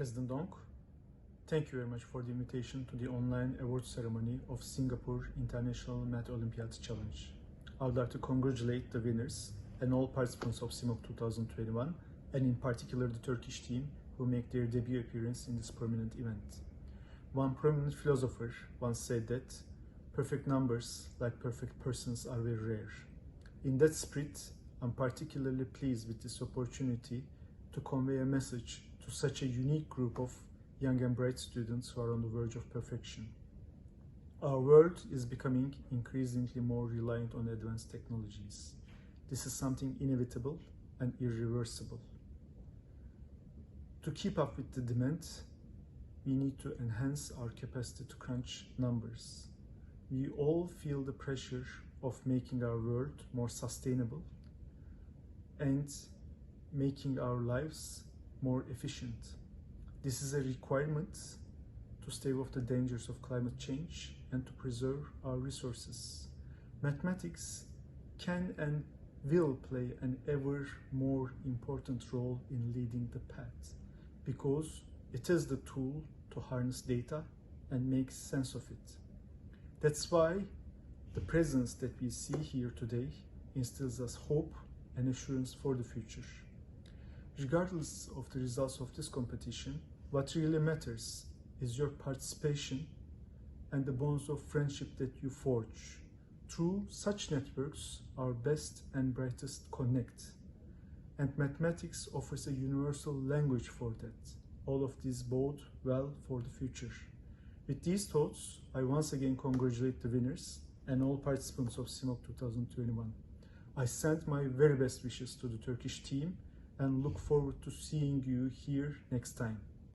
President Dong, thank you very much for the invitation to the online award ceremony of Singapore International Math Olympiad Challenge. I would like to congratulate the winners and all participants of CIMOC 2021, and in particular the Turkish team who make their debut appearance in this prominent event. One prominent philosopher once said that perfect numbers, like perfect persons, are very rare. In that spirit, I'm particularly pleased with this opportunity to convey a message to such a unique group of young and bright students who are on the verge of perfection. Our world is becoming increasingly more reliant on advanced technologies. This is something inevitable and irreversible. To keep up with the demand, we need to enhance our capacity to crunch numbers. We all feel the pressure of making our world more sustainable and making our lives more efficient. This is a requirement to stave off the dangers of climate change and to preserve our resources. Mathematics can and will play an ever more important role in leading the path because it is the tool to harness data and make sense of it. That's why the presence that we see here today instills us hope and assurance for the future. Regardless of the results of this competition, what really matters is your participation and the bonds of friendship that you forge. Through such networks, our best and brightest connect. And mathematics offers a universal language for that. All of these bode well for the future. With these thoughts, I once again congratulate the winners and all participants of CIMOC 2021. I send my very best wishes to the Turkish team and look forward to seeing you here next time.